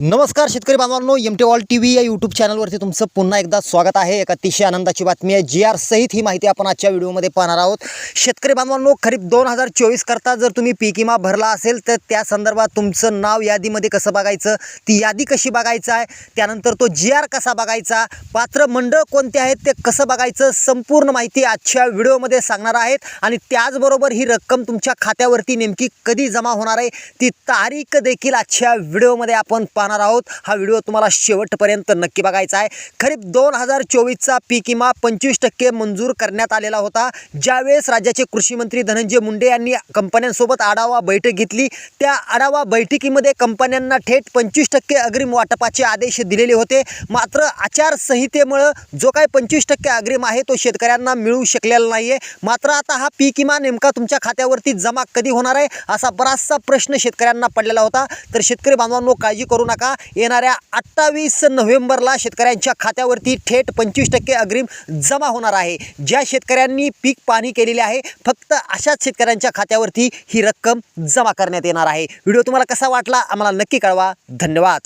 नमस्कार शेतकरी बांधवांनो M T all T V या यूट्यूब चॅनलवरती तुमचं पुन्हा एकदा स्वागत आहे. एक अतिशय आनंदाची बातमी आहे. जी आर सहित ही माहिती आपण आजच्या व्हिडिओमध्ये पाहणार आहोत. शेतकरी बांधवांनो खरीप दोन हजार चोवीस करता जर तुम्ही पीक विमा भरला असेल तर त्या संदर्भात तुमचं नाव यादीमध्ये कसं बघायचं ती यादी कशी बघायचं आहे त्यानंतर तो जी आर कसा बघायचा पात्र मंडळ कोणते आहेत ते कसं बघायचं संपूर्ण माहिती आजच्या व्हिडिओमध्ये सांगणार आहेत. आणि त्याचबरोबर ही रक्कम तुमच्या खात्यावरती नेमकी कधी जमा होणार आहे ती तारीख देखील आजच्या व्हिडिओमध्ये आपण पाहणार आहोत. हा व्हिडिओ तुम्हाला शेवटपर्यंत नक्की बघायचा आहे. खरीप दोन हजार चोवीसचा पीक विमा पंचवीस टक्के मंजूर करण्यात आलेला होता. ज्यावेळेस राज्याचे कृषी मंत्री धनंजय मुंडे यांनी कंपन्यांसोबत आढावा बैठक घेतली त्या आढावा बैठकीमध्ये कंपन्यांना थेट पंचवीस टक्के अग्रिम वाटपाचे आदेश दिलेले होते. मात्र आचारसंहितेमुळं जो काही पंचवीस टक्के अग्रिम आहे तो शेतकऱ्यांना मिळू शकलेला नाही आहे मात्र आता हा पीक विमा नेमका तुमच्या खात्यावरती जमा कधी होणार आहे असा बराचसा प्रश्न शेतकऱ्यांना पडलेला होता. तर शेतकरी बांधवांनो काळजी करू नका. नका येणाऱ्या अठ्ठावीस नोव्हेंबरला शेतकऱ्यांच्या खात्यावरती थेट पंचवीस टक्के अग्रिम जमा होणार आहे. ज्या शेतकऱ्यांनी पीक पाणी केलेले आहे फक्त अशाच शेतकऱ्यांच्या खात्यावरती ही रक्कम जमा करण्यात येणार आहे. व्हिडिओ तुम्हाला कसा वाटला आम्हाला नक्की कळवा. धन्यवाद.